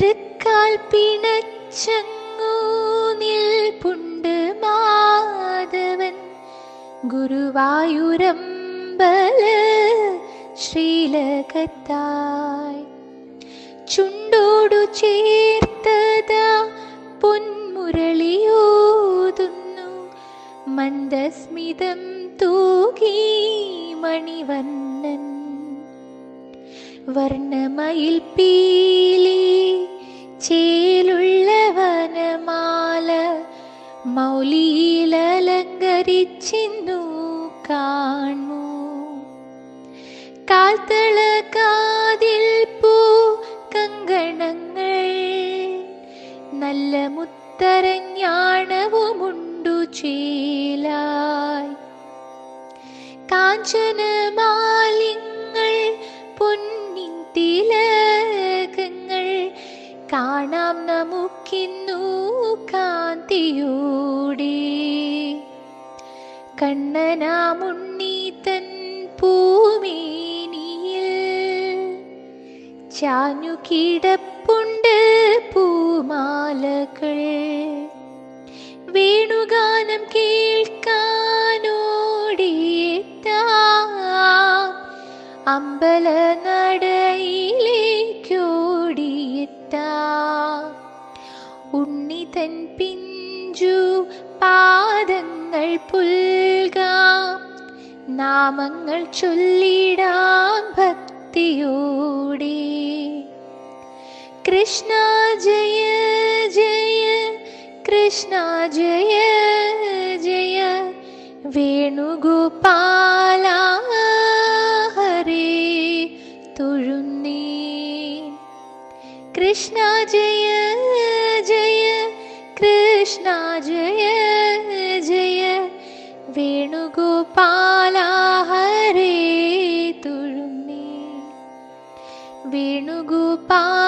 തൃക്കാൽ പിണച്ചങ്ങൂ മാധവൻ. ഗുരുവായൂരമ്പല ശ്രീലകത്തായി. ചുണ്ടോടു ചേർത്തതാ പൊന്മുരളിയോതുന്നു മന്ദസ്മിതം തൂകി മണിവണ്ണൻ. വർണമയിൽ പീലി ചേലുള്ള വനമാല മൗലിയിലലങ്കരിച്ചിന്നു കാണൂ. കാൽത്തള കാതിൽ പൂ കങ്കണങ്ങൾ നല്ല മുത്തരഞ്ഞാണവുമുണ്ടു ചേലായി. കാഞ്ചനമാലിങ്ങൾ കാണാം നമുക്കിന്നു കാന്തിയൂടെ കണ്ണനാമുണ്ണീതൻ പൂമേനിയിൽ ചാഞ്ഞു കിടപ്പുണ്ട് പൂമാലകൾ. വേണുഗാനം കേൾക്കാനോടിയെത്താം അമ്പല തൻ പിഞ്ചു പാദങ്ങൾ പുൽകാം. നാമങ്ങൾ ചൊല്ലിടാം ഭക്തിയോടെ. കൃഷ്ണ ജയ ജയ കൃഷ്ണ ജയ ജയ. വേണുഗോപാല ഹരേ തൊഴുന്നേ. കൃഷ്ണ ജയ कृष्णा जय जय। वेणुगोपाला हरे तुळुमे वेणुगोपाल